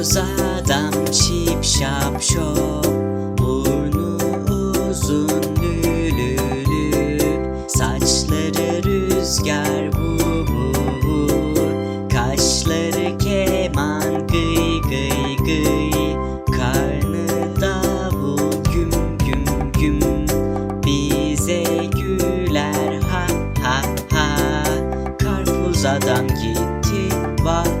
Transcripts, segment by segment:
Karpuz adam şip şap şop. Burnu uzun lülülü Saçları rüzgar bu Kaşları keman gıy gıy gıy. Karnı davul güm güm güm. Bize güler ha ha ha. Karpuz adam gitti va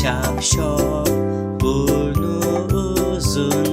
şip şap şop Burnu uzun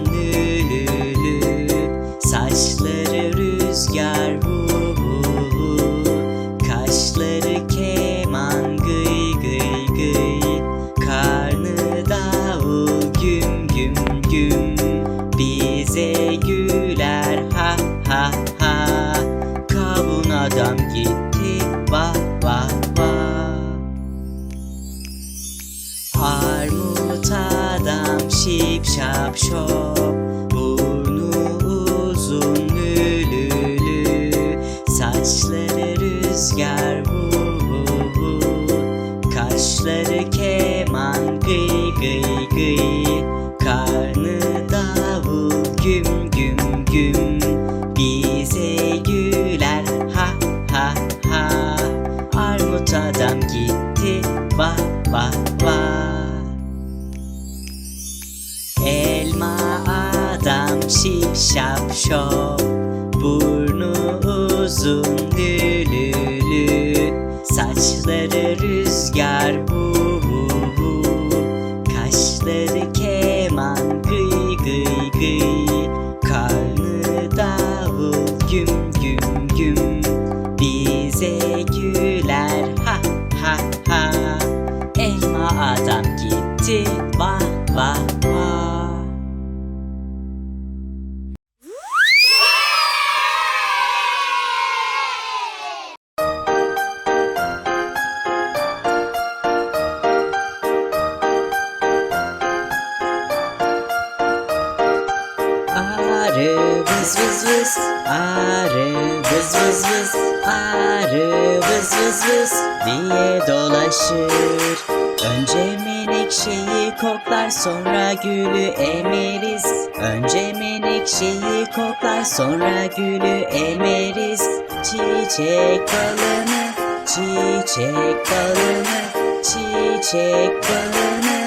şip şap şop Burnu uzun lülülü. Saçları rüzgar bu bu bu Kaşları keman gıy gıy gıy adam şip şap şop Burnu uzun lülülü. Saçları rüzgar bu bu bu. Kaşları keman gıy gıy gıy. Karnı davul güm güm güm. Bize güler vız vız vız. Arı vız vız vız. Arı vız vız vız. Diye dolaşır? Önce menekşeyi koklar sonra gülü emeriz. Önce menekşeyi koklar sonra gülü emeriz. Çiçek balını, çiçek balını, çiçek balını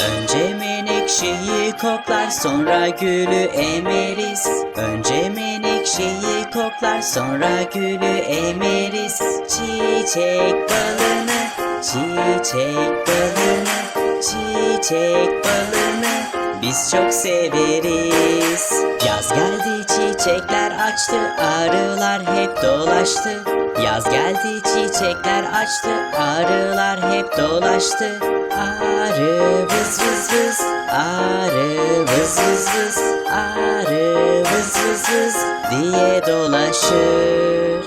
Önce menekşeyi koklar sonra gülü emeriz. Önce menekşeyi koklar sonra gülü emeriz. Çiçek balını, çiçek balını, çiçek balını biz çok severiz. Yaz geldi çiçekler açtı arılar hep dolaştı Yaz geldi çiçekler açtı arılar hep dolaştı. Arı vız vız vız arı vız vız vız arı vız vız vız diye dolaşır.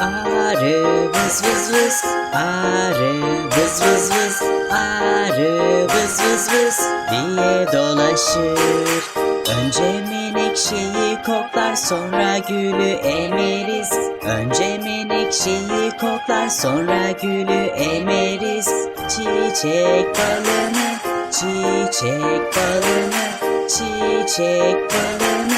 Arı vız vız vız Arı vız vız vız Arı vız vız vız. diye dolaşır. Önce menekşeyi koklar sonra gülü emeriz. Önce menekşeyi koklar sonra gülü emeriz. Çiçek balını, çiçek balını, çiçek balını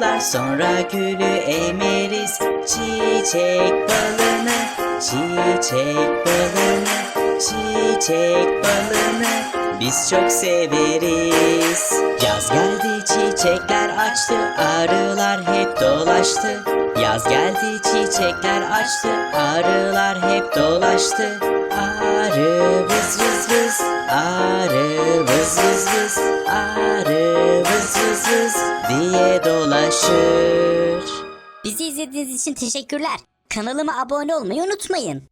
koklar sonra gülü emeriz Çiçek balını, Çiçek balını, çiçek balını biz çok severiz. Yaz geldi çiçekler açtı, arılar hep dolaştı. Yaz geldi çiçekler açtı, arılar hep dolaştı. Arı vız vız vız, arı vız vız vız, arı vız diye dolaşır. Bizi izlediğiniz için teşekkürler. Kanalıma abone olmayı unutmayın.